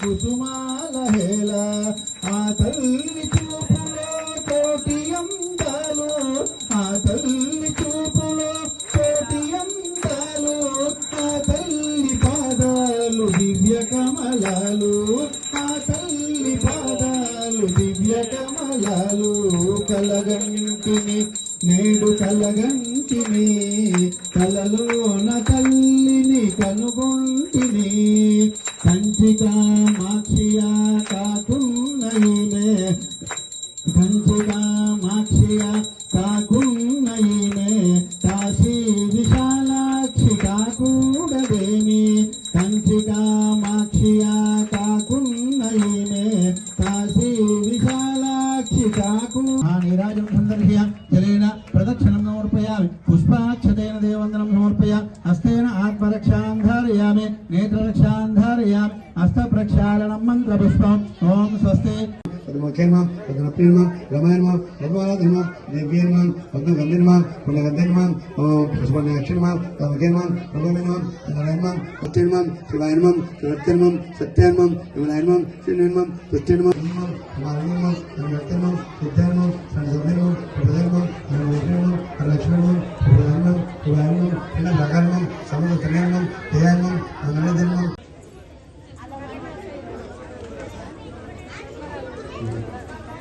కుసుమాల హేళ ఆ తల్లి చూపులో కోటి అందాలు ఆ తల్లి చూపులో కోటి అందాలు ఆ తల్లి పాదాలు దివ్య కమలాలు ఆ తల్లి పాదాలు దివ్య కమలాలు కలగంటిని నేడు కలగంటిని కలలోన తల్లిని కనుగొంటిని. కంచిగా మాక్షియా కాకున్నయినే కంచిగా మాక్షియా కాకున్నయినే కాశీ విశాలాక్షి కాకూడదేమి కంచిగా మాక్షియా కాకున్నయినే కాశీ విశాలాక్షి కాకు ఆ నీరాజం సందర్శ్య జలేన ప్రదక్షిణం సమర్పయామి పుష్పాక్షతేన దేవందనం సమర్పయ హస్తేన ధారయామి హస్త ప్రక్షాళనం మంత్రపుష్పం ఓం స్వస్తి పద్మక్షేమం పద్మప్రియమం రమాయణమం పద్మనాథనమం దివ్యేర్మం పద్మగంధిర్మం పుణ్యగంధిర్మం పుష్పణ్యాక్షరమం పద్మకేర్మం ప్రభమినమం నారాయణమం సత్యన్మం శివాయనమం శివత్యన్మం సత్యాన్మం శివనాయనమం శివన్మం సత్యన్మం నారాయణమం నరత్యన్మం సిద్ధాన్మం సంధర్మం ప్రభధర్మం నరవేశ్వరమం లక్ష్మణమం శివనాయనమం శివాయనమం శివ సకారణం సముద్ర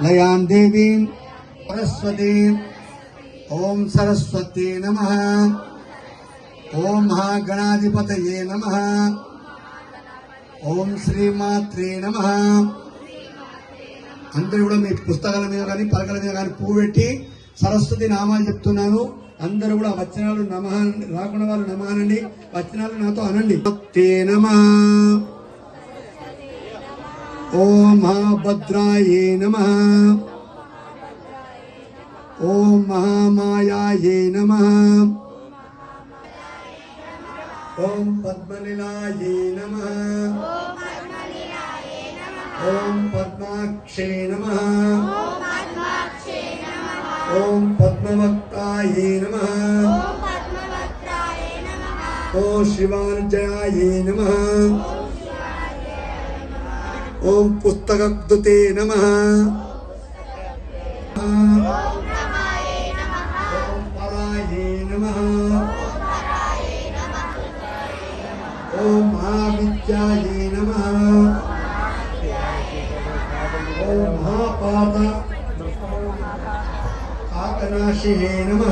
లయాం దేవీం సరస్వతీ. ఓం సరస్వతి నమ. ఓం మహాగణాధిపతయే నమ. ఓం శ్రీమాత్రే నమ. అందరూ కూడా మీ పుస్తకాల మీద కానీ పలకల మీద కానీ పువ్వు పెట్టి సరస్వతి నామాలు చెప్తున్నాను అందరూ కూడా వచనాలు నమ రాకుండా వాళ్ళు నమ అనండి. వచనాలు నాతో అనండి. నమ. ا نم مہا میام پلا شا نم ஓம் புஸ்தகப்துதே நம ஓம் மகாவித்யாயே நம ஓம் மகாபாத ஆகநாசியே நம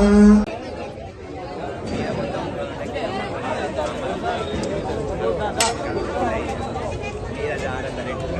ஆரம்ப